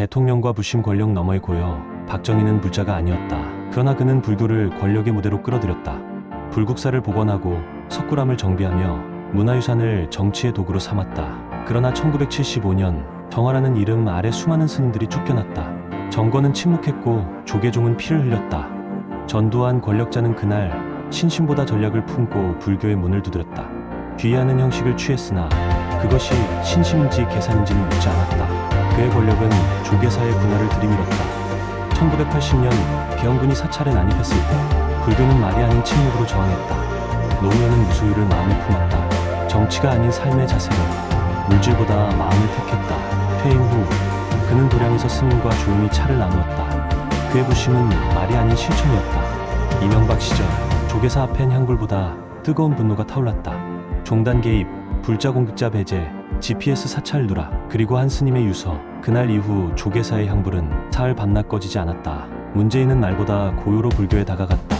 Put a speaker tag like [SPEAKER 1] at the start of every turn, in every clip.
[SPEAKER 1] 대통령과 부심 권력 너머에 고여 박정희는 불자가 아니었다. 그러나 그는 불교를 권력의 무대로 끌어들였다. 불국사를 복원하고 석굴암을 정비하며 문화유산을 정치의 도구로 삼았다. 그러나 1975년 정화라는 이름 아래 수많은 스님들이 쫓겨났다. 정권은 침묵했고 조계종은 피를 흘렸다. 전두환 권력자는 그날 신심보다 전략을 품고 불교의 문을 두드렸다. 귀하는 형식을 취했으나 그것이 신심인지 계산인지는 묻지 않았다. 그의 권력은 조계사의 군화를 들이밀었다. 1980년 개헌군이 사찰에 난입했을 때 불교는 말이 아닌 침묵으로 저항했다. 노무현은 무소유를 마음에 품었다. 정치가 아닌 삶의 자세로 물질보다 마음을 택했다. 퇴임 후 그는 도량에서 스님과 조용히 차를 나누었다. 그의 부심은 말이 아닌 실천이었다. 이명박 시절 조계사 앞엔 향불보다 뜨거운 분노가 타올랐다. 종단 개입, 불자 공급자 배제, GPS 사찰 누락, 그리고 한 스님의 유서. 그날 이후 조계사의 향불은 사흘 밤낮 꺼지지 않았다. 문재인은 날보다 고요로 불교에 다가갔다.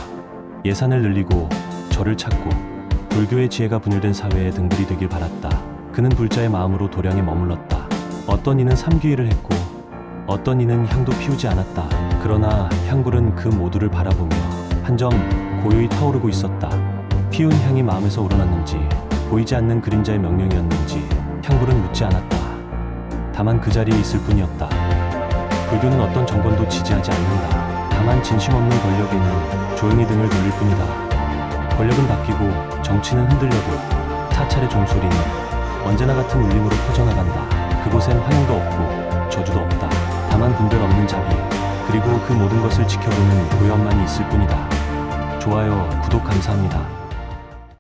[SPEAKER 1] 예산을 늘리고 절을 찾고 불교의 지혜가 분열된 사회에 등불이 되길 바랐다. 그는 불자의 마음으로 도량에 머물렀다. 어떤 이는 삼귀일을 했고 어떤 이는 향도 피우지 않았다. 그러나 향불은 그 모두를 바라보며 한 점 고요히 타오르고 있었다. 피운 향이 마음에서 우러났는지 보이지 않는 그림자의 명령이었는지 향불은 묻지 않았다. 다만 그 자리에 있을 뿐이었다. 불교는 어떤 정권도 지지하지 않는다. 다만 진심 없는 권력에는 조용히 등을 돌릴 뿐이다. 권력은 바뀌고 정치는 흔들려도 사찰의 종소리는 언제나 같은 울림으로 퍼져나간다. 그곳엔 환영도 없고 저주도 없다. 다만 분별 없는 자비 그리고 그 모든 것을 지켜보는 고요함만이 있을 뿐이다. 좋아요, 구독 감사합니다.